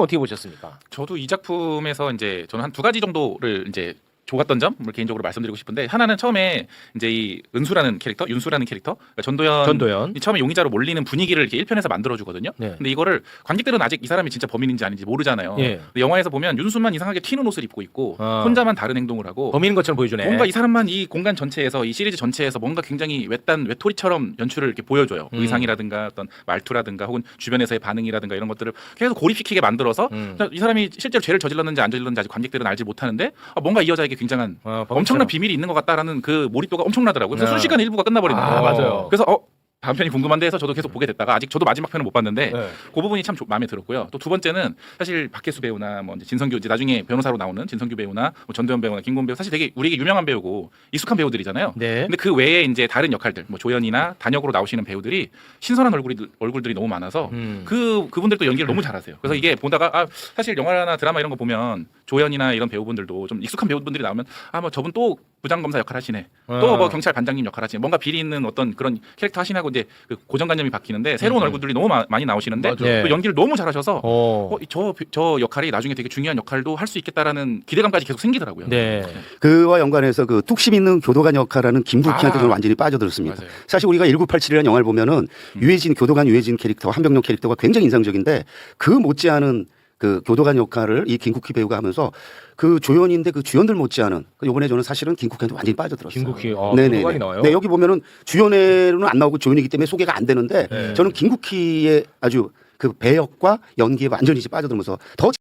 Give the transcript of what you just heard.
어떻게 보셨습니까? 저도 이 작품에서 이제 저는 한 두 가지 정도를 이제 좋았던 점을 개인적으로 말씀드리고 싶은데 하나는 처음에 이제 이 은수라는 캐릭터, 윤수라는 캐릭터, 그러니까 전도연, 전도연. 이 처음에 용의자로 몰리는 분위기를 이렇게 1편에서 만들어 주거든요. 네. 근데 이거를 관객들은 아직 이 사람이 진짜 범인인지 아닌지 모르잖아요. 예. 근데 영화에서 보면 윤수만 이상하게 튀는 옷을 입고 있고 아. 혼자만 다른 행동을 하고 범인인 것처럼 보여주네. 뭔가 이 사람만 이 공간 전체에서 이 시리즈 전체에서 뭔가 굉장히 외딴 외톨이처럼 연출을 이렇게 보여줘요. 음. 의상이라든가 어떤 말투라든가 혹은 주변에서의 반응이라든가 이런 것들을 계속 고립시키게 만들어서 음. 이 사람이 실제로 죄를 저질렀는지 안 저질렀는지 아직 관객들은 알지 못하는데 아, 뭔가 이 여자에게 굉장한 어, 범인처럼. 엄청난 비밀이 있는 것 같다라는 그 몰입도가 엄청나더라고요. 그래서 아. 순식간에 일부가 끝나버리는 아, 거예요. 맞아요. 그래서 어 다음 편이 궁금한데 해서 저도 계속 보게 됐다가 아직 저도 마지막 편은 못 봤는데 네. 그 부분이 참 조- 마음에 들었고요. 또 두 번째는 사실 박혜수 배우나 뭐 이제 진성규 이제 나중에 변호사로 나오는 진성규 배우나 뭐 전도연 배우나 김곤 배우 사실 되게 우리에게 유명한 배우고 익숙한 배우들이잖아요. 네. 근데 그 외에 이제 다른 역할들 뭐 조연이나 단역으로 나오시는 배우들이 신선한 얼굴이 얼굴들이 너무 많아서 음. 그 그분들도 연기를 너무 잘하세요. 그래서 이게 보다가 아 사실 영화나 드라마 이런 거 보면 조연이나 이런 배우분들도 좀 익숙한 배우분들이 나오면 아 뭐 저분 또 부장검사 역할 하시네. 어. 또뭐 경찰 반장님 역할 하시네. 뭔가 비리 있는 어떤 그런 캐릭터 하시나고 이제 그 고정관념이 바뀌는데 새로운 음. 얼굴들이 너무 마- 많이 나오시는데 맞아요. 네. 또 연기를 너무 잘하셔서 어. 어, 저, 저 역할이 나중에 되게 중요한 역할도 할 수 있겠다라는 기대감까지 계속 생기더라고요. 네. 그와 연관해서 그 뚝심 있는 교도관 역할하는 김국희한테 아. 저는 완전히 빠져들었습니다. 맞아요. 사실 우리가 1987이라는 영화를 보면은 유해진 교도관 유해진 캐릭터 한병용 캐릭터가 굉장히 인상적인데 그 못지않은 그 교도관 역할을 이 김국희 배우가 하면서 그 조연인데 그 주연들 못지않은 그 요번에 저는 사실은 김국희한테 완전히 빠져들었어요. 김국희 어, 네네. 교도관이 나와요. 네 여기 보면은 주연에는 안 나오고 조연이기 때문에 소개가 안 되는데 네. 저는 김국희의 아주 그 배역과 연기에 완전히 이제 빠져들면서 더